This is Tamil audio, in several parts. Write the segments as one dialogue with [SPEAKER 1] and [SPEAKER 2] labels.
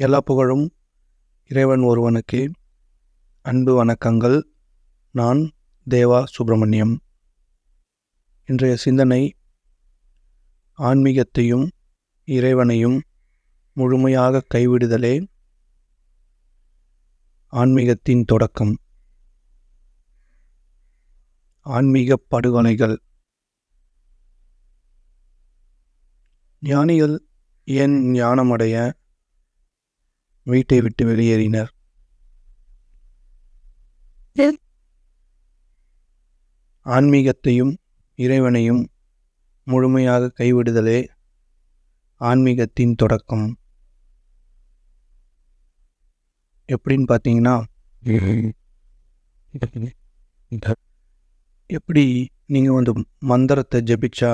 [SPEAKER 1] எல்லா புகழும் இறைவன் ஒருவனுக்கு. அன்பு வணக்கங்கள். நான் தேவா சுப்பிரமணியம். இன்றைய சிந்தனை ஆன்மீகத்தையும் இறைவனையும் முழுமையாக கைவிடுதலே. ஆன்மீகத்தின் தொடக்கம். ஆன்மீக படுகொலைகள். ஞானிகள் ஏன் ஞானமடைய? வீட்டை விட்டு வெளியேறினர். ஆன்மீகத்தையும் இறைவனையும் முழுமையாக கைவிடுதலே ஆன்மீகத்தின் தொடக்கம். எப்படின்னு பார்த்தீங்கன்னா எப்படி நீங்கள் வந்து மந்திரத்தை ஜெபிச்சா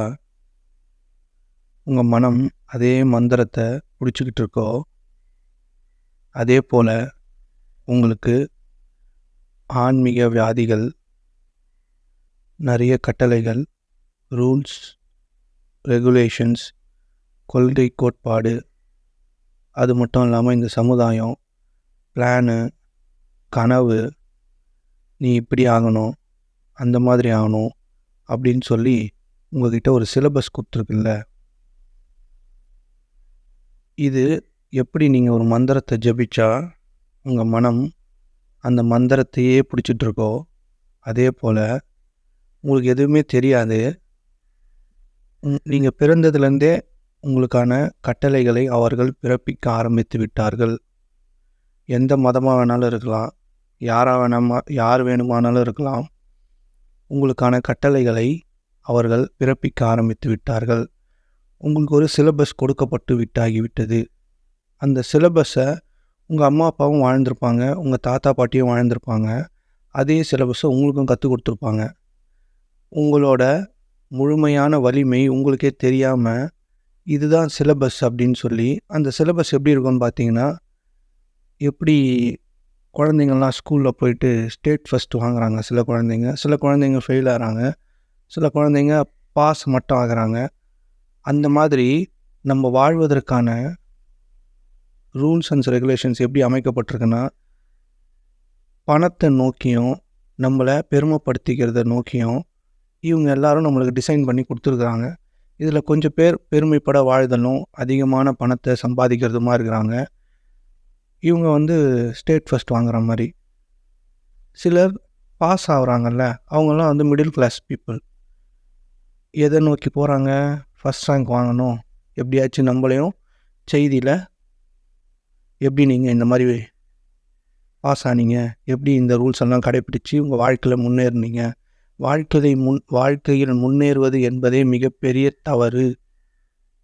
[SPEAKER 1] உங்கள் மனம் அதே மந்திரத்தை பிடிச்சிக்கிட்டு இருக்கோ அதே போல் உங்களுக்கு ஆன்மீக வியாதிகள் நிறைய கட்டளைகள் ரூல்ஸ் ரெகுலேஷன்ஸ் கொள்கை கோட்பாடு அது மட்டும் இல்லாமல் இந்த சமுதாயம் பிளானு கனவு நீ இப்படி ஆகணும் அந்த மாதிரி ஆகணும் அப்படின்னு சொல்லி உங்கள்கிட்ட ஒரு சிலபஸ் கொடுத்துருக்குல்ல. இது எப்படி நீங்கள் ஒரு மந்திரத்தை ஜபிச்சா உங்கள் மனம் அந்த மந்திரத்தையே பிடிச்சிட்டு இருக்கோ அதே போல் உங்களுக்கு எதுவுமே தெரியாது. நீங்கள் பிறந்ததுலேருந்தே உங்களுக்கான கட்டளைகளை அவர்கள் பிறப்பிக்க ஆரம்பித்து விட்டார்கள். எந்த மதமாக வேணாலும் இருக்கலாம். யாராக வேணாமா யார் வேணுமானாலும் இருக்கலாம். உங்களுக்கான கட்டளைகளை அவர்கள் பிறப்பிக்க ஆரம்பித்து விட்டார்கள். உங்களுக்கு ஒரு சிலபஸ் கொடுக்கப்பட்டு விட்டாகிவிட்டது அந்த சிலபஸை உங்கள் அம்மா அப்பாவும் வாழ்ந்திருப்பாங்க. உங்கள் தாத்தா பாட்டியும் வாழ்ந்திருப்பாங்க. அதே சிலபஸை உங்களுக்கும் கற்றுக் கொடுத்துருப்பாங்க. உங்களோட முழுமையான வலிமை உங்களுக்கே தெரியாமல் இதுதான் சிலபஸ் அப்படின்னு சொல்லி அந்த சிலபஸ் எப்படி இருக்கும்னு பார்த்தீங்கன்னா எப்படி குழந்தைங்கள்லாம் ஸ்கூலில் போயிட்டு ஸ்டேட் ஃபஸ்ட்டு வாங்குறாங்க. சில குழந்தைங்க சில குழந்தைங்க ஃபெயில் ஆகிறாங்க. சில குழந்தைங்க பாஸ் மட்டும் ஆகிறாங்க. அந்த மாதிரி நம்ம வாழ்வதற்கான ரூல்ஸ் அண்ட் ரெகுலேஷன்ஸ் எப்படி அமைக்கப்பட்டிருக்குன்னா பணத்தை நோக்கியும் நம்மளை பெருமைப்படுத்திக்கிறத நோக்கியும் இவங்க எல்லாரும் நம்மளுக்கு டிசைன் பண்ணி கொடுத்துருக்குறாங்க. இதில் கொஞ்சம் பேர் பெருமைப்பட வாழ்தலும் அதிகமான பணத்தை சம்பாதிக்கிறதுமா இருக்கிறாங்க. இவங்க வந்து ஸ்டேட் ஃபஸ்ட் வாங்குற மாதிரி. சிலர் பாஸ் ஆகுறாங்கல்ல அவங்கெல்லாம் வந்து மிடில் கிளாஸ் பீப்புள் எதை நோக்கி போகிறாங்க ஃபஸ்ட் ரேங்க் வாங்கணும். எப்படியாச்சும் நம்மளையும் செய்தியில் எப்படி நீங்கள் இந்த மாதிரி பாஸ் ஆனீங்க? எப்படி இந்த ரூல்ஸ் எல்லாம் கடைப்பிடிச்சு உங்கள் வாழ்க்கையில் முன்னேறினீங்க? வாழ்க்கையை முன் வாழ்க்கையில் முன்னேறுவது என்பதே மிகப்பெரிய தவறு.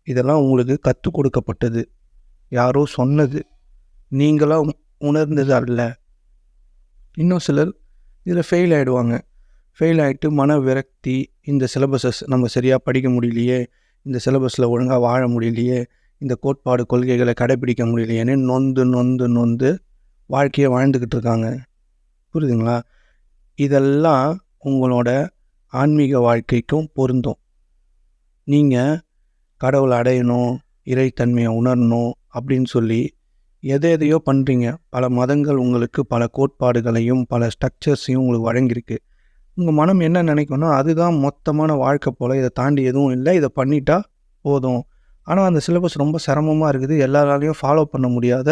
[SPEAKER 1] இதெல்லாம் உங்களுக்கு கற்றுக் கொடுக்கப்பட்டது. யாரோ சொன்னது. நீங்களாக உணர்ந்தது அல்ல. இன்னும் சிலர் இதில் ஃபெயில் ஆகிடுவாங்க ஃபெயில் ஆகிட்டு மன விரக்தி இந்த சிலபஸஸ் நம்ம சரியாக படிக்க முடியலையே இந்த சிலபஸில் ஒழுங்காக வாழ முடியலையே இந்த கோட்பாடு கொள்கைகளை கடைப்பிடிக்க முடியலையேன்னு நொந்து நொந்து நொந்து வாழ்க்கையை வாழ்ந்துக்கிட்டு இருக்காங்க. புரியுதுங்களா? இதெல்லாம் உங்களோட ஆன்மீக வாழ்க்கைக்கும் பொருந்தும். நீங்கள் கடவுளை அடையணும் இறைத்தன்மையை உணரணும் அப்படின்னு சொல்லி எதை எதையோ பண்ணுறீங்க பல மதங்கள் உங்களுக்கு பல கோட்பாடுகளையும் பல ஸ்ட்ரக்சர்ஸையும் உங்களுக்கு வழங்கியிருக்கு. உங்கள் மனம் என்ன நினைக்கணும் அதுதான் மொத்தமான வாழ்க்கை போல். இதை தாண்டி எதுவும் இல்லை. இதை பண்ணிட்டா போதும். ஆனால் அந்த சிலபஸ் ரொம்ப சிரமமாக இருக்குது. எல்லாராலையும் ஃபாலோ பண்ண முடியாத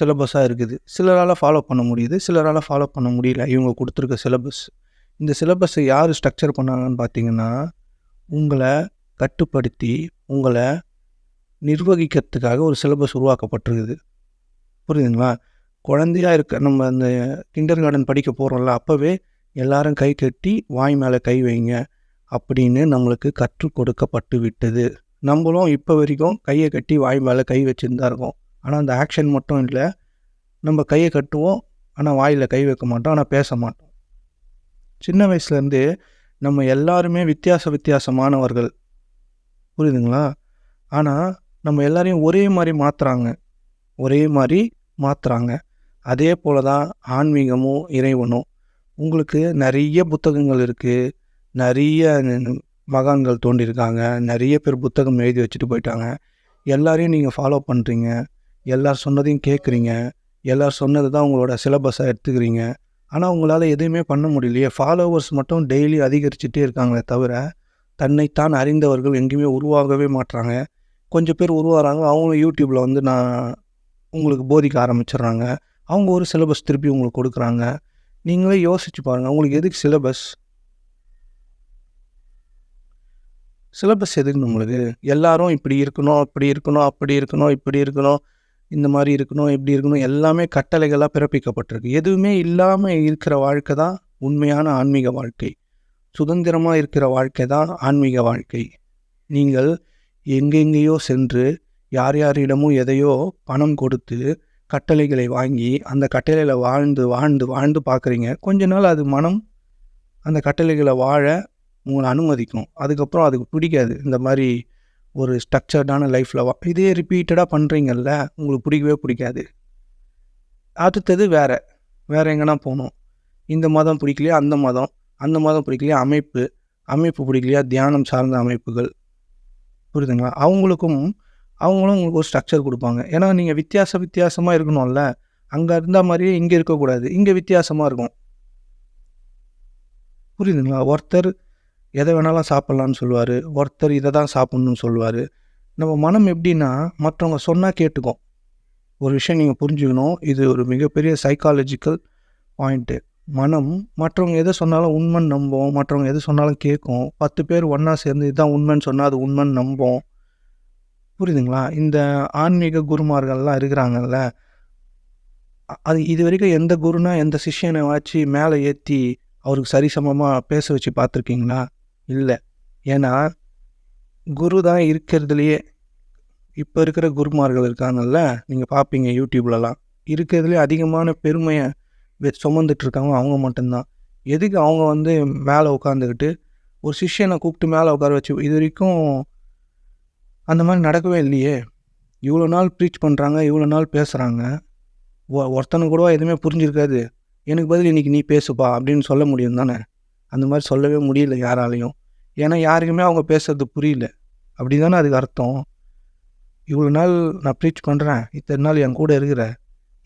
[SPEAKER 1] சிலபஸாக இருக்குது. சிலரால் ஃபாலோ பண்ண முடியுது. சிலரால் ஃபாலோ பண்ண முடியல. இவங்க கொடுத்துருக்க சிலபஸ் இந்த சிலபஸை யார் ஸ்ட்ரக்சர் பண்ணாங்கன்னு பார்த்தீங்கன்னா உங்களை கட்டுப்படுத்தி உங்களை நிர்வகிக்கிறதுக்காக ஒரு சிலபஸ் உருவாக்கப்பட்டிருக்குது. புரியுதுங்களா? குழந்தையாக இருக்க நம்ம அந்த கிண்டர் கார்டன் படிக்க போகிறோம்ல அப்போவே எல்லாரும் கை கட்டி வாய் மேலே கை வைங்க அப்படின்னு நம்மளுக்கு கற்றுக் கொடுக்கப்பட்டு விட்டது. நம்மளும் இப்போ வரைக்கும் கையை கட்டி வாய் மேலே கை வச்சுருந்தா இருக்கோம். ஆனால் அந்த ஆக்ஷன் மட்டும் இல்லை. நம்ம கையை கட்டுவோம். ஆனால் வாயில் கை வைக்க மாட்டோம். ஆனால் பேச மாட்டோம். சின்ன வயசுலேருந்து நம்ம எல்லாருமே வித்தியாச வித்தியாசமானவர்கள். புரியுதுங்களா? ஆனால் நம்ம எல்லாரையும் ஒரே மாதிரி மாற்றுறாங்க ஒரே மாதிரி மாற்றுறாங்க அதே போல தான் ஆன்மீகமும் இறைவனும். உங்களுக்கு நிறைய புத்தகங்கள் இருக்குது நிறைய மகான்கள் தோண்டியிருக்காங்க நிறைய பேர் புத்தகம் எழுதி வச்சுட்டு போயிட்டாங்க. எல்லாரையும் நீங்கள் ஃபாலோ பண்ணுறீங்க எல்லார் சொன்னதையும் கேட்குறீங்க எல்லார் சொன்னது தான் உங்களோட சிலபஸாக எடுத்துக்கிறீங்க. ஆனால் உங்களால் எதுவுமே பண்ண முடியலையே. ஃபாலோவர்ஸ் மட்டும் டெய்லி அதிகரிச்சுட்டே இருக்காங்களே தவிர தன்னைத்தான் அறிந்தவர்கள் எங்கேயுமே உருவாகவே மாட்றாங்க. கொஞ்சம் பேர் உருவாகிறாங்க அவங்களும் யூடியூப்பில் வந்து நான் உங்களுக்கு போதிக்க ஆரம்பிச்சிடுறாங்க. அவங்க ஒரு சிலபஸ் திருப்பி உங்களுக்கு கொடுக்குறாங்க. நீங்களே யோசிச்சு பாருங்கள் உங்களுக்கு எதுக்கு சிலபஸ் சிலபஸ் எதுக்கு நம்மளுக்கு எல்லாரும் இப்படி இருக்கணும் அப்படி இருக்கணும் அப்படி இருக்கணும் இப்படி இருக்கணும் இந்த மாதிரி இருக்கணும் இப்படி இருக்கணும் எல்லாமே கட்டளைகளாக பிறப்பிக்கப்பட்டிருக்கு. எதுவுமே இல்லாமல் இருக்கிற வாழ்க்கை தான் உண்மையான ஆன்மீக வாழ்க்கை. சுதந்திரமாக இருக்கிற வாழ்க்கை தான் ஆன்மீக வாழ்க்கை. நீங்கள் எங்கெங்கேயோ சென்று யார் யாரிடமும் எதையோ பணம் கொடுத்து கட்டளைகளை வாங்கி அந்த கட்டளையில் வாழ்ந்து வாழ்ந்து வாழ்ந்து பார்க்குறீங்க. கொஞ்ச நாள் அது மனம் அந்த கட்டளைகளை வாழ உங்களை அனுமதிக்கும் அதுக்கப்புறம் அதுக்கு பிடிக்காது. இந்த மாதிரி ஒரு ஸ்ட்ரக்சர்டான லைஃப்பில் வா இதே ரிப்பீட்டடாக பண்ணுறீங்கல்ல உங்களுக்கு பிடிக்கவே பிடிக்காது. அடுத்தது வேறு. வேறு எங்கன்னா போகணும். இந்த மதம் பிடிக்கலையா? அந்த மதம். அந்த மதம் பிடிக்கலையா? அமைப்பு. அமைப்பு பிடிக்கலையா? தியானம் சார்ந்த அமைப்புகள். புரியுதுங்களா? அவங்களுக்கும் அவங்களும் உங்களுக்கு ஒரு ஸ்ட்ரக்சர் கொடுப்பாங்க. ஏன்னா நீங்கள் வித்தியாச வித்தியாசமாக இருக்கணும்ல. அங்கே இருந்த மாதிரியே இங்கே இருக்கக்கூடாது. இங்கே வித்தியாசமாக இருக்கும். புரியுதுங்களா? ஒருத்தர் எதை வேணாலும் சாப்பிட்லான்னு சொல்லுவார். ஒருத்தர் இதை தான் சாப்பிட்ணுன்னு சொல்லுவார். நம்ம மனம் எப்படின்னா மற்றவங்க சொன்னால் கேட்டுக்கும். ஒரு விஷயம் நீங்கள் புரிஞ்சுக்கணும். இது ஒரு மிகப்பெரிய சைக்காலஜிக்கல் பாயிண்ட்டு மனம் மற்றவங்க எதை சொன்னாலும் உண்மைன்னு நம்பும். மற்றவங்க எது சொன்னாலும் கேட்கும். பத்து பேர் ஒன்றா சேர்ந்து இதுதான் உண்மைன்னு சொன்னால் அது உண்மைன்னு நம்பும். புரியுதுங்களா? இந்த ஆன்மீக குருமார்கள்லாம் இருக்கிறாங்கல்ல அது இது வரைக்கும் எந்த குருனா எந்த சிஷ்யனை வச்சு மேலே ஏற்றி அவருக்கு சரிசமமாக பேச வச்சு பார்த்துருக்கீங்களா? இல்லை. ஏன்னா குரு தான் இருக்கிறதுலையே இப்போ இருக்கிற குருமார்கள் இருக்காங்கல்ல நீங்கள் பார்ப்பீங்க யூடியூப்லலாம். இருக்கிறதுலே அதிகமான பெருமையை வெ- சுமந்துட்டு இருக்காங்க அவங்க மட்டும்தான். எதுக்கு அவங்க வந்து மேலே உட்காந்துக்கிட்டு ஒரு சிஷ்யனை கூப்பிட்டு மேலே உட்கார வச்சு இது வரைக்கும் அந்த மாதிரி நடக்கவே இல்லையே. இவ்வளோ நாள் ப்ரீச் பண்ணுறாங்க இவ்வளோ நாள் பேசுகிறாங்க ஒ ஒருத்தனுக்கு கூட எதுவுமே புரிஞ்சிருக்காது. எனக்கு பதில் இன்றைக்கி நீ பேசுப்பா அப்படின்னு சொல்ல முடியும் தானே? அந்த மாதிரி சொல்லவே முடியல யாராலையும். ஏன்னா யாருக்குமே அவங்க பேசுறது புரியல. அப்படி தானே அதுக்கு அர்த்தம். இவ்வளோ நாள் நான் ப்ரீச் பண்ணுறேன் இத்தனை நாள் என் கூட இருக்கிற.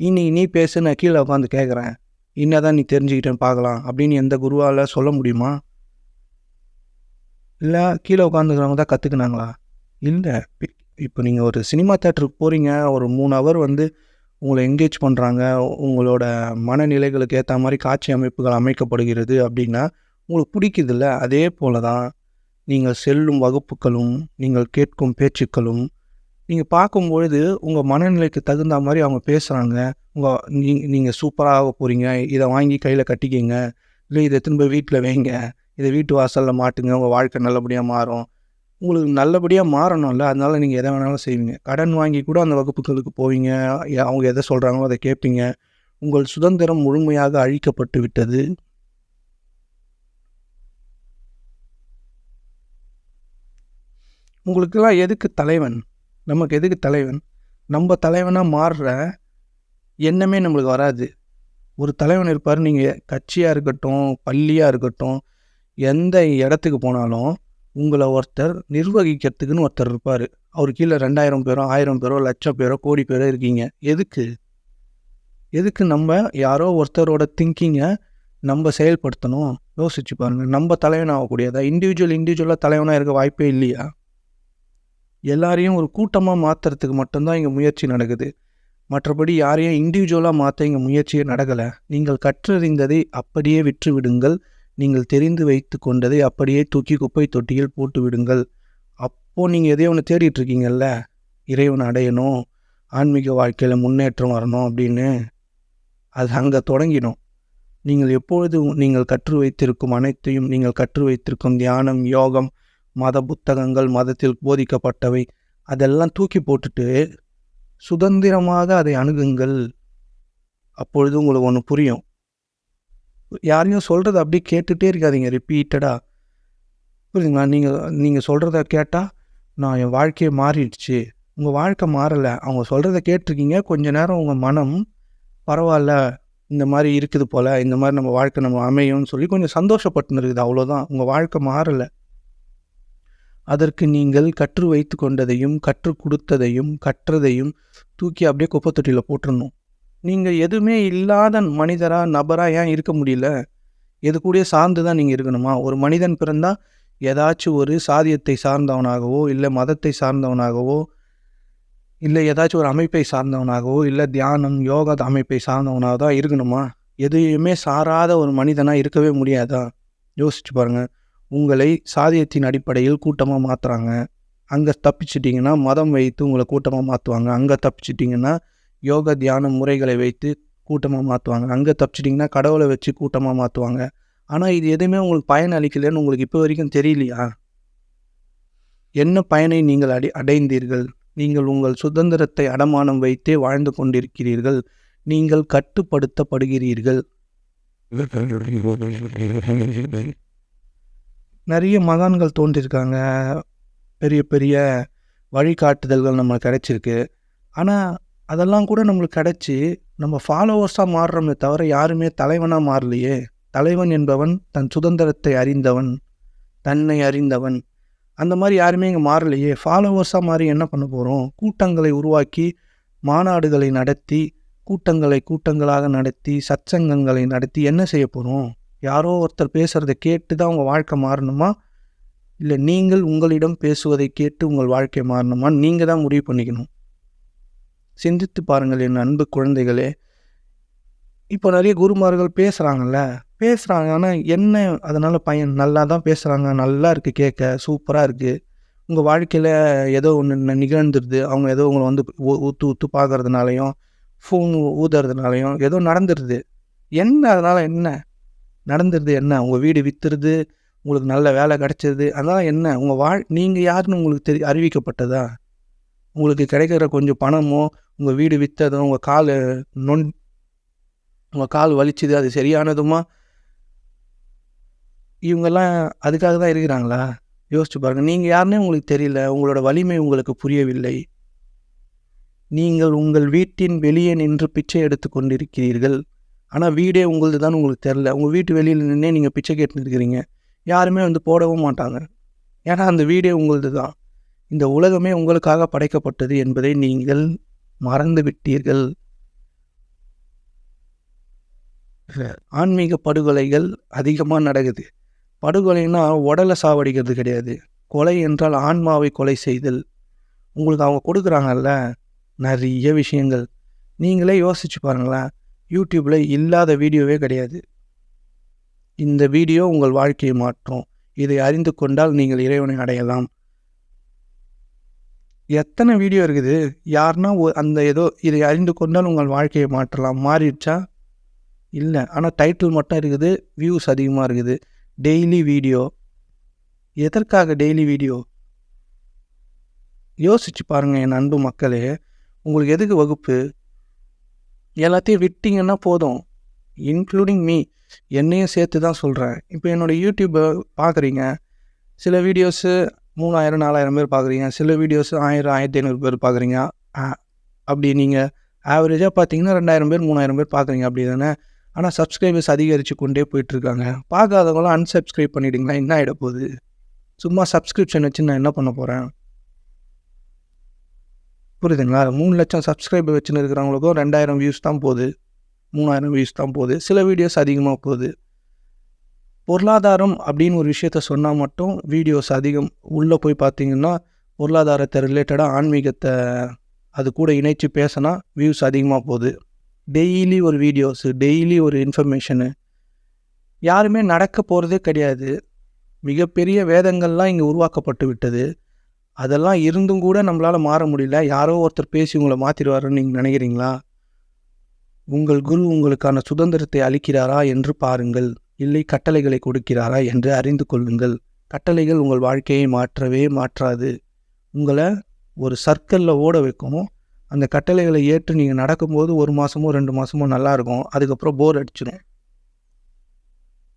[SPEAKER 1] இனி நீ பேசு நான் கீழே உட்காந்து கேட்குறேன் என்னதான் நீ தெரிஞ்சுக்கிட்டேன்னு பார்க்கலாம். அப்படின்னு எந்த குருவால் சொல்ல முடியுமா? இல்லை கீழே உட்காந்துக்கிறவங்க தான் கற்றுக்குனாங்களா இல்லை. இப்போ நீங்கள் ஒரு சினிமா தேட்டருக்கு போகிறீங்க ஒரு மூணு ஹவர் வந்து உங்களை என்கேஜ் பண்ணுறாங்க உங்களோட மனநிலைகளுக்கு ஏற்ற மாதிரி காட்சி அமைப்புகள் அமைக்கப்படுகிறது அப்படின்னா உங்களுக்கு பிடிக்குதுல்ல அதே போல தான் நீங்கள் செல்லும் வகுப்புகளும் நீங்கள் கேட்கும் பேச்சுக்களும் நீங்கள் பார்க்கும்பொழுது உங்கள் மனநிலைக்கு தகுந்த மாதிரி அவங்க பேசுகிறாங்க உங்கள் நீ நீங்கள் சூப்பராக ஆக போகிறீங்க இதை வாங்கி கையில் கட்டிக்கிங்க இல்லை இதை திரும்ப வீட்டில் வைங்க இதை வீட்டு வாசலில் மாட்டுங்க உங்கள் வாழ்க்கை நல்லபடியாக மாறும். உங்களுக்கு நல்லபடியாக மாறணும்ல அதனால் நீங்கள் எதை வேணாலும் செய்வீங்க. கடன் வாங்கி கூட அந்த வகுப்புகளுக்கு போவீங்க அவங்க எதை சொல்கிறாங்களோ அதை கேட்பீங்க உங்கள் சுதந்திரம் முழுமையாக அழிக்கப்பட்டு விட்டது. உங்களுக்கெல்லாம் எதுக்கு தலைவன்? நமக்கு எதுக்கு தலைவன்? நம்ம தலைவனாக மாறுற எண்ணமே நம்மளுக்கு வராது. ஒரு தலைவன் இருப்பார் நீங்கள் கட்சியாக இருக்கட்டும் பள்ளியாக இருக்கட்டும் எந்த இடத்துக்கு போனாலும் உங்களை ஒருத்தர் நிர்வகிக்கிறதுக்குன்னு ஒருத்தர் இருப்பார். அவர் கீழே ரெண்டாயிரம் பேரோ ஆயிரம் பேரோ லட்சம் பேரோ கோடி பேரோ இருக்கீங்க. எதுக்கு? எதுக்கு நம்ம யாரோ ஒருத்தரோட திங்கிங்கை நம்ம செயல்படுத்தணும்? யோசிச்சு பாருங்கள் நம்ம தலைவனாகக்கூடியதா இண்டிவிஜுவல் இண்டிவிஜுவலாக தலைவனாக இருக்க வாய்ப்பே இல்லையா? எல்லாரையும் ஒரு கூட்டமாக மாற்றுறதுக்கு மட்டும்தான் இங்கே முயற்சி நடக்குது. மற்றபடி யாரையும் இண்டிவிஜுவலாக மாற்ற இங்கே முயற்சியே நடக்கலை. நீங்கள் கற்றறிந்ததை அப்படியே விற்று விடுங்கள் நீங்கள் தெரிந்து வைத்து கொண்டதை அப்படியே தூக்கி குப்பை தொட்டியில் போட்டு விடுங்கள். அப்போது நீங்கள் எதையோ ஒன்று தேடிட்டுருக்கீங்கல்ல இறைவனை அடையணும். ஆன்மீக வாழ்க்கையில் முன்னேற்றம் வரணும் அப்படின்னு. அது அங்கே தொடங்கிடும். நீங்கள் எப்பொழுது நீங்கள் கற்று வைத்திருக்கும் அனைத்தையும் நீங்கள் கற்று வைத்திருக்கும் தியானம் யோகம் மத புத்தகங்கள் மதத்தில் போதிக்கப்பட்டவை அதெல்லாம் தூக்கி போட்டுட்டு சுதந்திரமாக அதை அணுகுங்கள். அப்பொழுது உங்களுக்கு ஒன்று புரியும். யாரையும் சொல்கிறத அப்படியே கேட்டுகிட்டே இருக்காதீங்க ரிப்பீட்டடாக புரியுதுங்களா? நீங்கள் நீங்கள் சொல்கிறத கேட்டால் நான் என் வாழ்க்கையே மாறிடுச்சு. உங்கள் வாழ்க்கை மாறலை. அவங்க சொல்கிறத கேட்டிருக்கீங்க. கொஞ்ச நேரம் உங்கள் மனம் பரவாயில்ல இந்த மாதிரி இருக்குது போல். இந்த மாதிரி நம்ம வாழ்க்கை நம்ம அமையும்னு சொல்லி கொஞ்சம் சந்தோஷப்பட்டுன்னு இருக்குது. அவ்வளோதான் உங்கள் வாழ்க்கை மாறலை. அதற்கு நீங்கள் கற்று வைத்து கொண்டதையும் கற்றுக் கொடுத்ததையும் கற்றதையும் தூக்கி அப்படியே குப்பை தொட்டியில நீங்கள் எதுவுமே இல்லாத மனிதராக நபராக ஏன் இருக்க முடியல? எது கூடயே சார்ந்து தான் நீங்கள் இருக்கணுமா? ஒரு மனிதன் பிறந்தால் ஏதாச்சும் ஒரு சாதியத்தை சார்ந்தவனாகவோ இல்லை மதத்தை சார்ந்தவனாகவோ இல்லை ஏதாச்சும் ஒரு அமைப்பை சார்ந்தவனாகவோ இல்லை தியானம் யோகா அமைப்பை சார்ந்தவனாக தான் இருக்கணுமா? எதையுமே சாராத ஒரு மனிதனாக இருக்கவே முடியாதா? யோசிச்சு பாருங்கள் உங்களை சாதியத்தின் அடிப்படையில் கூட்டமாக மாற்றுறாங்க அங்கே தப்பிச்சிட்டிங்கன்னா மதம் வைத்து உங்களை கூட்டமாக மாற்றுவாங்க அங்கே தப்பிச்சிட்டிங்கன்னா யோக தியான முறைகளை வைத்து கூட்டமாக மாற்றுவாங்க அங்கே தப்பிச்சிட்டிங்கன்னா கடவுளை வச்சு கூட்டமாக மாற்றுவாங்க ஆனால் இது எதுவுமே உங்களுக்கு பயன் அளிக்கலைன்னு உங்களுக்கு இப்போ வரைக்கும் தெரியலையா? என்ன பயனை நீங்கள் அடை அடைந்தீர்கள்? நீங்கள் உங்கள் சுதந்திரத்தை அடமானம் வைத்தே வாழ்ந்து கொண்டிருக்கிறீர்கள். நீங்கள் கட்டுப்படுத்தப்படுகிறீர்கள். நிறைய மகான்கள் தோன்றியிருக்காங்க பெரிய பெரிய வழிகாட்டுதல்கள் நம்மளுக்கு கிடச்சிருக்கு. ஆனால் அதெல்லாம் கூட நம்மளுக்கு கிடச்சி நம்ம ஃபாலோவர்ஸாக மாறுறோமே தவிர யாருமே தலைவனாக மாறலையே. தலைவன் என்பவன் தன் சுதந்திரத்தை அறிந்தவன் தன்னை அறிந்தவன். அந்த மாதிரி யாருமே இங்கே மாறலையே. ஃபாலோவர்ஸாக மாறி என்ன பண்ண போகிறோம் கூட்டங்களை உருவாக்கி மாநாடுகளை நடத்தி கூட்டங்களை கூட்டங்களாக நடத்தி சச்சங்கங்களை நடத்தி என்ன செய்ய போகிறோம் யாரோ ஒருத்தர் பேசுகிறத கேட்டு தான் உங்கள் வாழ்க்கை மாறணுமா? இல்லை நீங்கள் உங்களிடம் பேசுவதை கேட்டு உங்கள் வாழ்க்கை மாறணுமா? நீங்கள் தான் முடிவு பண்ணிக்கணும். சிந்தித்து பாருங்கள் என் அன்பு குழந்தைகளே. இப்போ நிறைய குருமார்கள் பேசுகிறாங்கல்ல பேசுகிறாங்க ஆனால் என்ன அதனால் பயன் நல்லா தான் பேசுகிறாங்க நல்லா இருக்குது கேட்க. சூப்பராக இருக்குது உங்கள் வாழ்க்கையில் ஏதோ ஒன்று நிகழ்ந்துருது. அவங்க ஏதோ உங்களை வந்து ஊற்று ஊற்று பார்க்குறதுனாலையும் பார்க்கறதுனாலையும் ஃபோன் ஊதுறதுனாலையும் ஏதோ நடந்துருது. என்ன அதனால் என்ன? நடந்துருது என்ன? உங்கள் வீடு வித்துருது உங்களுக்கு நல்ல வேலை கிடச்சிருது. அதெல்லாம் என்ன? உங்கள் வாழ் நீங்கள் யாருன்னு உங்களுக்கு தெரி அறிவிக்கப்பட்டதா? உங்களுக்கு கிடைக்கிற கொஞ்சம் பணமோ உங்கள் வீடு விற்றதும் உங்கள் கால் நொன் உங்கள் கால் வலிச்சுது அது சரியானதுமா? இவங்கெல்லாம் அதுக்காக தான் இருக்கிறாங்களா? யோசிச்சு பாருங்க. நீங்கள் யாருன்னே உங்களுக்கு தெரியல. உங்களோட வலிமை உங்களுக்கு புரியவில்லை. நீங்கள் உங்கள் வீட்டின் வெளியே நின்று பிச்சை எடுத்து கொண்டிருக்கிறீர்கள். ஆனால் வீடே உங்களது தான் உங்களுக்கு தெரில. உங்கள் வீட்டு வெளியில் நின்றே நீங்கள் பிச்சை கேட்டுருக்கிறீங்க யாருமே வந்து போடவும் மாட்டாங்க. ஏன்னா அந்த வீடே உங்களது தான். இந்த உலகமே உங்களுக்காக படைக்கப்பட்டது என்பதை நீங்கள் மறந்து விட்டீர்கள் ஆன்மீக படுகொலைகள் அதிகமாக நடக்குது. படுகொலைன்னா உடலை சாவடிக்கிறது கிடையாது. கொலை என்றால் ஆன்மாவை கொலை செய்தல். உங்களுக்கு அவங்க கொடுக்குறாங்கல்ல நிறைய விஷயங்கள். நீங்களே யோசிச்சு பாருங்களேன். யூடியூப்பில் இல்லாத வீடியோவே கிடையாது. இந்த வீடியோ உங்கள் வாழ்க்கையை மாற்றும். இதை அறிந்து கொண்டால் நீங்கள் இறைவனை அடையலாம். எத்தனை வீடியோ இருக்குது? யாருன்னா அந்த ஏதோ இதை அறிந்து கொண்டால் உங்கள் வாழ்க்கையை மாற்றலாம். மாறிடுச்சா? இல்லை. ஆனால் டைட்டில் மட்டும் இருக்குது. வியூஸ் அதிகமாக இருக்குது. டெய்லி வீடியோ எதற்காக டெய்லி வீடியோ யோசிச்சு பாருங்கள் என் அன்பு மக்களே. உங்களுக்கு எதுக்கு வகுப்பு? எல்லாத்தையும் விட்டிங்கன்னா போதும். இன்க்ளூடிங் மீ என்னையும் சேர்த்து தான் சொல்கிறேன் இப்போ என்னோடய யூடியூப்பை பார்க்குறீங்க சில வீடியோஸு மூணாயிரம் நாலாயிரம் பேர் பார்க்குறீங்க சில வீடியோஸ் ஆயிரம் ஆயிரத்தி ஐநூறு பேர் பார்க்குறீங்க அப்படி நீங்கள் ஆவரேஜாக பார்த்தீங்கன்னா ரெண்டாயிரம் பேர் மூணாயிரம் பேர் பார்க்குறீங்க அப்படி தானே ஆனால் சப்ஸ்கிரைபர்ஸ் அதிகரித்து கொண்டே போயிட்டுருக்காங்க. பார்க்காதவங்களாம் அன்சப்ஸ்கிரைப் பண்ணிட்டீங்களா என்ன ஆகிட போகுது? சும்மா சப்ஸ்கிரிப்ஷன் வச்சு நான் என்ன பண்ண போகிறேன் புரியுதுங்களா? மூணு லட்சம் சப்ஸ்கிரைபர் வச்சுன்னு இருக்கிறவங்களுக்கும் ரெண்டாயிரம் வியூஸ் தான் போகுது. மூணாயிரம் வியூஸ் தான் போகுது. சில வீடியோஸ் அதிகமாக போகுது. பொருளாதாரம் அப்படின்னு ஒரு விஷயத்த சொன்னால் மட்டும் வீடியோஸ் அதிகம். உள்ளே போய் பார்த்தீங்கன்னா பொருளாதாரத்தை ரிலேட்டடாக ஆன்மீகத்தை அது கூட இணைச்சு பேசினா வியூஸ் அதிகமாக போகுது. டெய்லி ஒரு வீடியோஸு டெய்லி ஒரு இன்ஃபர்மேஷனு யாருமே நடக்க போகிறதே கிடையாது. மிகப்பெரிய வேதங்கள்லாம் இங்கே உருவாக்கப்பட்டு விட்டது. அதெல்லாம் இருந்தும் கூட நம்மளால் மாற முடியல. யாரோ ஒருத்தர் பேசி உங்களை மாற்றிடுவாருன்னு நீங்கள் நினைக்கிறீங்களா? உங்கள் குரு உங்களுக்கான சுதந்திரத்தை அளிக்கிறாரா என்று பாருங்கள். இல்லை கட்டளைகளை கொடுக்கிறாரா என்று அறிந்து கொள்ளுங்கள். கட்டளைகள் உங்கள் வாழ்க்கையை மாற்றவே மாற்றாது. உங்களை ஒரு சர்க்கிளில் ஓட வைக்கும் அந்த கட்டளைகளை ஏற்று நீங்கள் நடக்கும்போது ஒரு மாதமோ ரெண்டு மாதமோ நல்லாயிருக்கும் அதுக்கப்புறம் போர் அடிச்சிடும்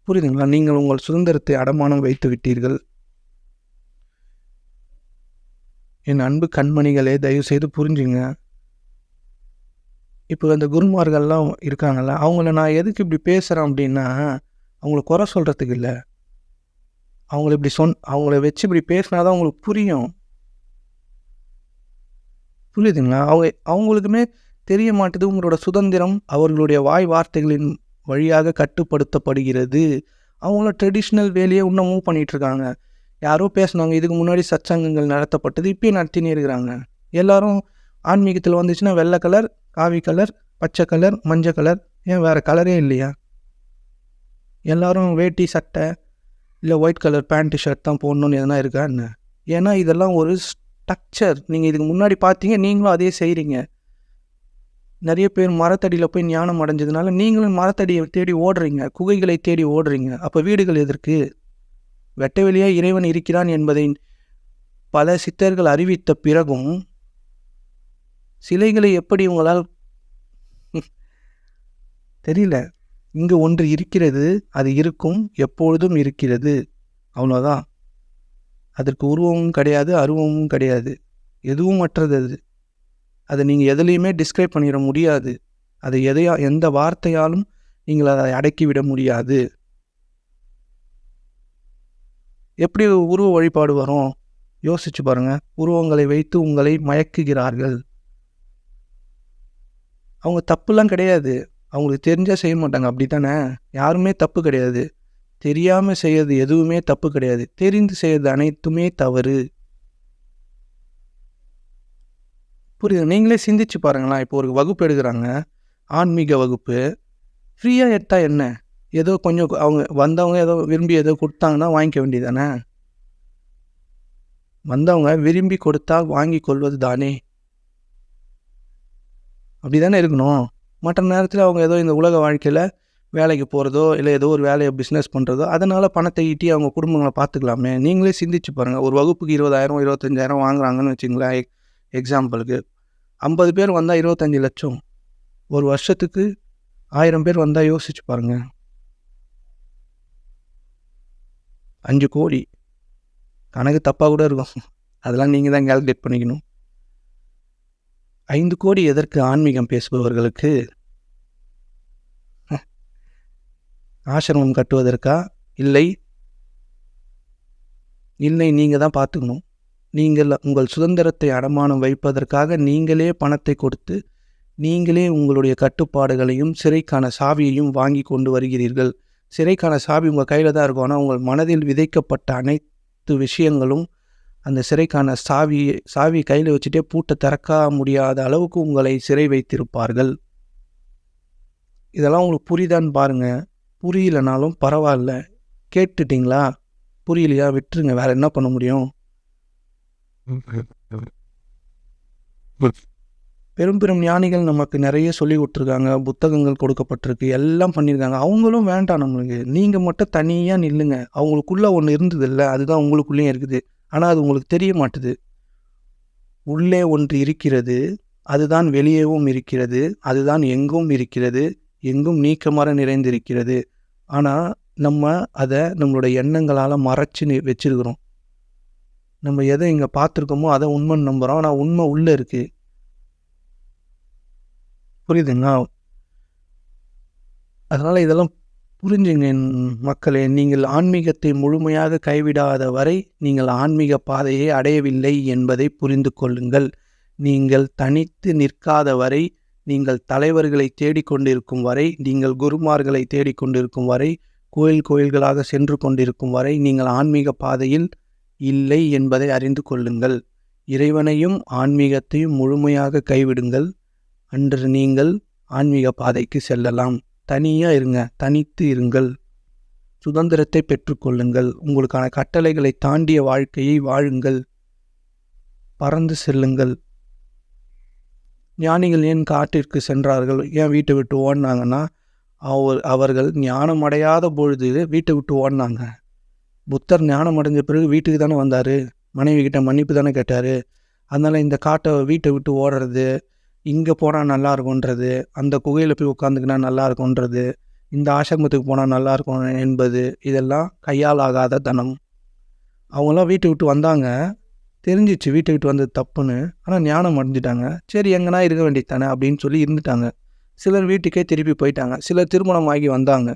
[SPEAKER 1] புரியுதுங்களா? நீங்கள் உங்கள் சுதந்திரத்தை அடமானம் வைத்து விட்டீர்கள். என் அன்பு கண்மணிகளே தயவு செய்து புரிஞ்சுங்க. இப்போ அந்த குருமார்கள்லாம் இருக்காங்கள்ல அவங்கள நான் எதுக்கு இப்படி பேசுகிறேன் அப்படின்னா அவங்கள குறை சொல்கிறதுக்கு இல்லை. அவங்கள இப்படி சொன் அவங்கள வச்சு இப்படி பேசினா தான் அவங்களுக்கு புரியும். புரியுதுங்களா? அவங்க அவங்களுக்குமே தெரிய மாட்டுது உங்களோட சுதந்திரம் அவர்களுடைய வாய் வார்த்தைகளின் வழியாக கட்டுப்படுத்தப்படுகிறது. அவங்கள ட்ரெடிஷ்னல் வேலையை இன்னும் மூவ் பண்ணிகிட்ருக்காங்க யாரோ பேசினாங்க இதுக்கு முன்னாடி சச்சங்கங்கள் நடத்தப்பட்டது இப்பயும் நடத்தினே இருக்கிறாங்க. எல்லாரும் ஆன்மீகத்தில் வந்துச்சுன்னா வெள்ளை கலர் காவி கலர் பச்சை கலர் மஞ்சள் கலர் ஏன் வேறு கலரே இல்லையா? எல்லாரும் வேட்டி சட்டை இல்லை ஒயிட் கலர் பேண்ட்டு ஷர்ட் தான் போடணுன்னு எதனா இருக்கா என்ன? ஏன்னா இதெல்லாம் ஒரு ஸ்ட்ரக்சர் நீங்கள் இதுக்கு முன்னாடி பார்த்தீங்க நீங்களும் அதே செய்கிறீங்க நிறைய பேர் மரத்தடியில் போய் ஞானம் அடைஞ்சதுனால நீங்களும் மரத்தடியை தேடி ஓடுறீங்க குகைகளை தேடி ஓடுறீங்க. அப்போ வீடுகள் எதற்கு? வெட்ட வெளியாக இறைவன் இருக்கிறான் என்பதை பல சித்தர்கள் அறிவித்த பிறகும் சிலைகளை எப்படி உங்களால் தெரியல. இங்கு ஒன்று இருக்கிறது அது இருக்கும் எப்பொழுதும் இருக்கிறது. அவ்வளோதான் அதற்கு உருவமும் கிடையாது அருவமும் கிடையாது. எதுவும் மற்றது அது. அதை நீங்கள் எதுலேயுமே டிஸ்கிரைப் பண்ணிட முடியாது. அதை எதையா எந்த வார்த்தையாலும் நீங்கள் அதை அடக்கிவிட முடியாது. எப்படி உருவ வழிபாடு வரும்? யோசிச்சு பாருங்க. உருவங்களை வைத்து உங்களை மயக்குகிறார்கள். அவங்க தப்புலாம் கிடையாது. அவங்களுக்கு தெரிஞ்சால் செய்ய மாட்டாங்க. அப்படி தானே யாருமே தப்பு கிடையாது. தெரியாமல் செய்யறது எதுவுமே தப்பு கிடையாது. தெரிந்து செய்யறது அனைத்துமே தவறு. புரியுது? நீங்களே சிந்திச்சு பாருங்களேன். இப்போ ஒரு வகுப்பு எடுக்கிறாங்க. ஆன்மீக வகுப்பு. ஃப்ரீயாக எடுத்தால் என்ன? ஏதோ கொஞ்சம் அவங்க வந்தவங்க ஏதோ விரும்பி ஏதோ கொடுத்தாங்கன்னா வாங்கிக்க வேண்டியதானே வந்தவங்க விரும்பி கொடுத்தா வாங்கி கொள்வது தானே? அப்படி தானே இருக்கணும். மற்ற நேரத்தில் அவங்க ஏதோ இந்த உலக வாழ்க்கையில் வேலைக்கு போகிறதோ இல்லை ஏதோ ஒரு வேலையை பிஸ்னஸ் பண்ணுறதோ அதனால் பணத்தை ஈட்டி அவங்க குடும்பங்களை பார்த்துக்கலாமே. நீங்களே சிந்திச்சு பாருங்கள் ஒரு வகுப்புக்கு இருபதாயிரம் இருபத்தஞ்சாயிரம் வாங்குறாங்கன்னு வச்சுங்களேன் எக்ஸாம்பிளுக்கு ஐம்பது பேர் வந்தால் இருபத்தஞ்சி லட்சம். ஒரு வருஷத்துக்கு ஆயிரம் பேர் வந்தால் யோசிச்சு பாருங்கள் அஞ்சு கோடி. கணக்கு தப்பாக கூட இருக்கும். அதெல்லாம் நீங்கள் தான் கேல்குலேட் பண்ணிக்கணும். ஐந்து கோடி எதற்கு ஆன்மீகம் பேசுபவர்களுக்கு? ஆசிரமம் கட்டுவதற்கா? இல்லை. இல்லை நீங்கள் தான் பார்த்துக்கணும். நீங்கள் உங்கள் சுதந்திரத்தை அடமானம் வைப்பதற்காக நீங்களே பணத்தை கொடுத்து நீங்களே உங்களுடைய கட்டுப்பாடுகளையும் சிறைக்கான சாவியையும் வாங்கி கொண்டு வருகிறீர்கள். சிறைக்கான சாவி உங்கள் கையில் தான் இருக்கும். ஆனால் உங்கள் மனதில் விதைக்கப்பட்ட அனைத்து விஷயங்களும் அந்த சிறைக்கான சாவி சாவி கையில் வச்சுட்டே பூட்டை திறக்க முடியாத அளவுக்கு உங்களை சிறை வைத்திருப்பார்கள். இதெல்லாம் உங்களுக்கு புரியுதான்னு பாருங்கள் புரியலனாலும் பரவாயில்ல. கேட்டுட்டிங்களா? புரியலையா? விட்டுருங்க. வேறு என்ன பண்ண முடியும்? பெரும் பெரும் ஞானிகள் நமக்கு நிறைய சொல்லி கொடுத்துருக்காங்க புத்தகங்கள் கொடுக்கப்பட்டிருக்கு எல்லாம் பண்ணியிருக்காங்க. அவங்களும் வேண்டாம் நம்மளுக்கு. நீங்கள் மட்டும் தனியாக நில்லுங்க. அவங்களுக்குள்ளே ஒன்று இருந்தது இல்லை அதுதான் உங்களுக்குள்ளேயும் இருக்குது. ஆனால் அது உங்களுக்கு தெரிய மாட்டுது. உள்ளே ஒன்று இருக்கிறது. அதுதான் வெளியேவும் இருக்கிறது. அதுதான் எங்கும் இருக்கிறது. எங்கும் நீக்கமர நிறைந்திருக்கிறது. ஆனால் நம்ம அதை நம்மளுடைய எண்ணங்களால் மறைச்சி நி- வச்சிருக்கிறோம். நம்ம எதை இங்கே பார்த்துருக்கோமோ அதை உண்மைன்னு நம்புகிறோம் ஆனால் உண்மை உள்ளே இருக்குது புரியுதுங்களா அதனால் இதெல்லாம் புரிஞ்சுங்க மக்களே. நீங்கள் ஆன்மீகத்தை முழுமையாக கைவிடாத வரை நீங்கள் ஆன்மீக பாதையை அடையவில்லை என்பதை புரிந்து கொள்ளுங்கள். நீங்கள் தனித்து நிற்காத வரை நீங்கள் தலைவர்களை தேடிக்கொண்டிருக்கும் வரை நீங்கள் குருமார்களை தேடிக்கொண்டிருக்கும் வரை கோயில் கோயில்களாக சென்று கொண்டிருக்கும் வரை நீங்கள் ஆன்மீக பாதையில் இல்லை என்பதை அறிந்து கொள்ளுங்கள். இறைவனையும் ஆன்மீகத்தையும் முழுமையாக கைவிடுங்கள். அன்று நீங்கள் ஆன்மீக பாதைக்கு செல்லலாம். தனியாக இருங்க தனித்து இருங்கள். சுதந்திரத்தை பெற்றுக்கொள்ளுங்கள். உங்களுக்கான கட்டளைகளை தாண்டிய வாழ்க்கையை வாழுங்கள். பறந்து செல்லுங்கள். ஞானிகள் ஏன் காட்டிற்கு சென்றார்கள்? ஏன் வீட்டை விட்டு ஓடினாங்கன்னா அவர் அவர்கள் ஞானம் அடையாத பொழுது வீட்டை விட்டு ஓடினாங்க. புத்தர் ஞானம் அடைஞ்ச பிறகு வீட்டுக்கு தானே வந்தார்? மனைவி கிட்ட மன்னிப்பு தானே கேட்டார்? அதனால் இந்த காட்டை வீட்டை விட்டு ஓடுறது இங்கே போனால் நல்லா இருக்கும்ன்றது அந்த குகையில் போய் உட்காந்துக்கினா நல்லா இருக்கும்ன்றது இந்த ஆசிரமத்துக்கு போனால் நல்லா இருக்கும் என்பது இதெல்லாம் கையால் ஆகாத தனம். அவங்களாம் வீட்டை விட்டு வந்தாங்க. தெரிஞ்சிச்சு வீட்டை விட்டு வந்தது தப்புன்னு. ஆனால் ஞானம் அடைஞ்சிட்டாங்க. சரி எங்கன்னா இருக்க வேண்டியது தானே அப்படின்னு சொல்லி இருந்துட்டாங்க. சிலர் வீட்டுக்கே திருப்பி போயிட்டாங்க. சிலர் திருமணம் ஆகி வந்தாங்க.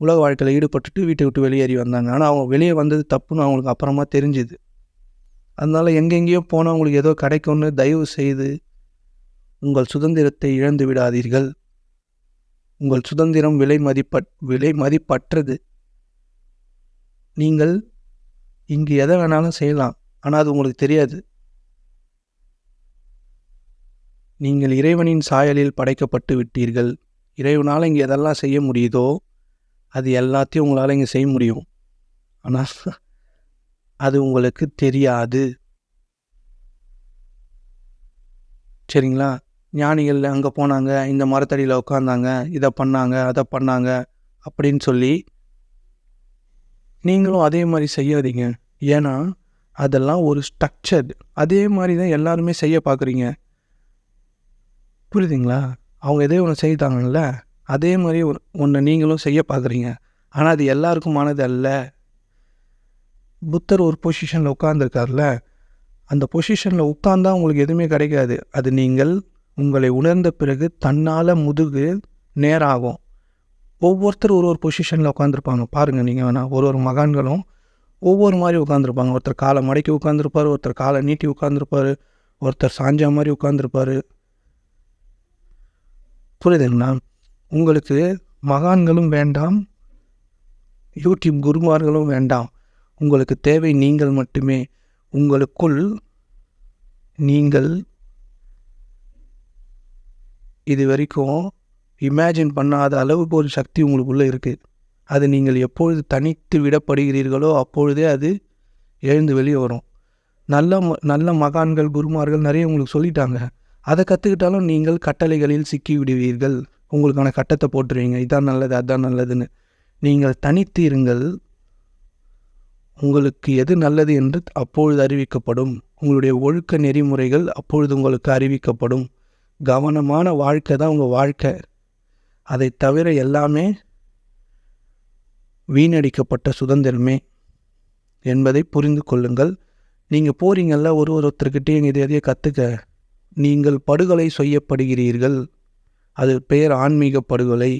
[SPEAKER 1] உலக வாழ்க்கையில் ஈடுபட்டுட்டு வீட்டை விட்டு வெளியேறி வந்தாங்க. ஆனால் அவங்க வெளியே வந்தது தப்புன்னு அவங்களுக்கு அப்புறமா தெரிஞ்சுது. அதனால் எங்கெங்கேயோ போனால் அவங்களுக்கு ஏதோ கிடைக்கும்னு தயவு செய்து உங்கள் சுதந்திரத்தை இழந்து விடாதீர்கள் உங்கள் சுதந்திரம் விலை மதிப்ப விலை மதிப்பற்றது. நீங்கள் இங்கு எதை வேணாலும் செய்யலாம் ஆனால் அது உங்களுக்கு தெரியாது. நீங்கள் இறைவனின் சாயலில் படைக்கப்பட்டு விட்டீர்கள். இறைவனால் இங்கே எதெல்லாம் செய்ய முடியுதோ அது எல்லாத்தையும் உங்களால் இங்கே செய்ய முடியும். ஆனால் அது உங்களுக்கு தெரியாது. சரிங்களா? ஞானிகள் அங்கே போனாங்க இந்த மரத்தடியில் உட்காந்தாங்க இதை பண்ணாங்க அதை பண்ணாங்க அப்படின்னு சொல்லி நீங்களும் அதே மாதிரி செய்யாதீங்க. ஏன்னா அதெல்லாம் ஒரு ஸ்ட்ரக்சர் அதே மாதிரி தான் எல்லாருமே செய்ய பார்க்குறீங்க புரியுதுங்களா? அவங்க எதே ஒன்று செய்தாங்கல்ல அதே மாதிரி ஒரு ஒன்று நீங்களும் செய்ய பார்க்குறீங்க ஆனால் அது எல்லாருக்குமானது அல்ல. புத்தர் ஒரு பொசிஷனில் உட்காந்துருக்கார்ல அந்த பொசிஷனில் உட்காந்தா உங்களுக்கு எதுவுமே கிடைக்காது. அது நீங்கள் உங்களை உணர்ந்த பிறகு தன்னால் முதுகு நேராகும். ஒவ்வொருத்தர் ஒரு ஒரு பொசிஷனில் உட்காந்துருப்பாங்க பாருங்கள் நீங்கள் வேணால் ஒரு ஒரு மகான்களும் ஒவ்வொரு மாதிரி உட்காந்துருப்பாங்க ஒருத்தர் காலை மடக்கி உட்காந்துருப்பார் ஒருத்தர் காலை நீட்டி உட்காந்துருப்பார் ஒருத்தர் சாஞ்சா மாதிரி உட்காந்துருப்பார் புரியுதுங்களா? உங்களுக்கு மகான்களும் வேண்டாம் யூடியூப் குருமார்களும் வேண்டாம். உங்களுக்கு தேவை நீங்கள் மட்டுமே. உங்களுக்குள் நீங்கள் இது வரைக்கும் இமேஜின் பண்ணாத அளவுக்கு ஒரு சக்தி உங்களுக்குள்ளே இருக்குது அது நீங்கள் எப்பொழுது தனித்து விடப்படுகிறீர்களோ அப்பொழுதே அது எழுந்து வெளியே வரும். நல்ல ம- நல்ல மகான்கள் குருமார்கள் நிறைய உங்களுக்கு சொல்லிட்டாங்க. அதை கற்றுக்கிட்டாலும் நீங்கள் கட்டளைகளில் சிக்கி விடுவீர்கள். உங்களுக்கான கட்டத்தை போட்டுருவீங்க. இதான் நல்லது அதான் நல்லதுன்னு. நீங்கள் தனித்து இருங்கள். உங்களுக்கு எது நல்லது என்று அப்பொழுது அறிவிக்கப்படும். உங்களுடைய ஒழுக்க நெறிமுறைகள் அப்பொழுது உங்களுக்கு அறிவிக்கப்படும். கவனமான வாழ்க்கை தான் உங்கள் வாழ்க்கை. அதை தவிர எல்லாமே வீணடிக்கப்பட்ட சுதந்திரமே என்பதை புரிந்து கொள்ளுங்கள். நீங்கள் போகிறீங்கல்ல ஒரு ஒருத்தர்கிட்டையும் இது எதையோ கற்றுக்க நீங்கள் படுகொலை செய்யப்படுகிறீர்கள். அது பெயர் ஆன்மீக படுகொலை.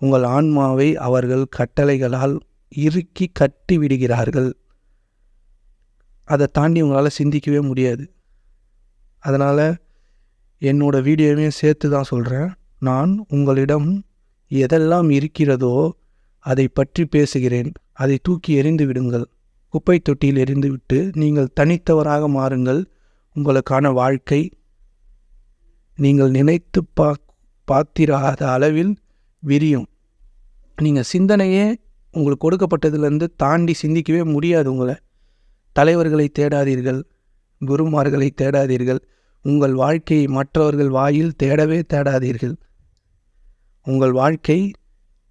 [SPEAKER 1] உங்கள் ஆன்மாவை அவர்கள் கட்டளைகளால் இறுக்கி கட்டி விடுகிறார்கள். அதை தாண்டி உங்களால் சிந்திக்கவே முடியாது. அதனால் என்னோட வீடியோவையும் சேர்த்து தான் சொல்கிறேன் நான் உங்களிடம் எதெல்லாம் இருக்கிறதோ அதை பற்றி பேசுகிறேன். அதை தூக்கி எறிந்து விடுங்கள். குப்பை தொட்டியில் எறிந்துவிட்டு நீங்கள் தனித்தவராக மாறுங்கள். உங்களுக்கான வாழ்க்கை நீங்கள் நினைத்து பா பார்த்திராத அளவில் விரியும். நீங்கள் சிந்தனையே உங்களுக்கு கொடுக்கப்பட்டதுலேருந்து தாண்டி சிந்திக்கவே முடியாது உங்களை. தலைவர்களை தேடாதீர்கள். குருமார்களை தேடாதீர்கள். உங்கள் வாழ்க்கையை மற்றவர்கள் வாயில் தேடவே தேடாதீர்கள். உங்கள் வாழ்க்கை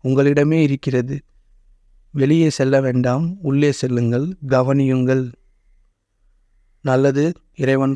[SPEAKER 1] உங்களிடமே இருக்கிறது. வெளியே செல்ல வேண்டாம் உள்ளே செல்லுங்கள் கவனியுங்கள். நல்லது இறைவன்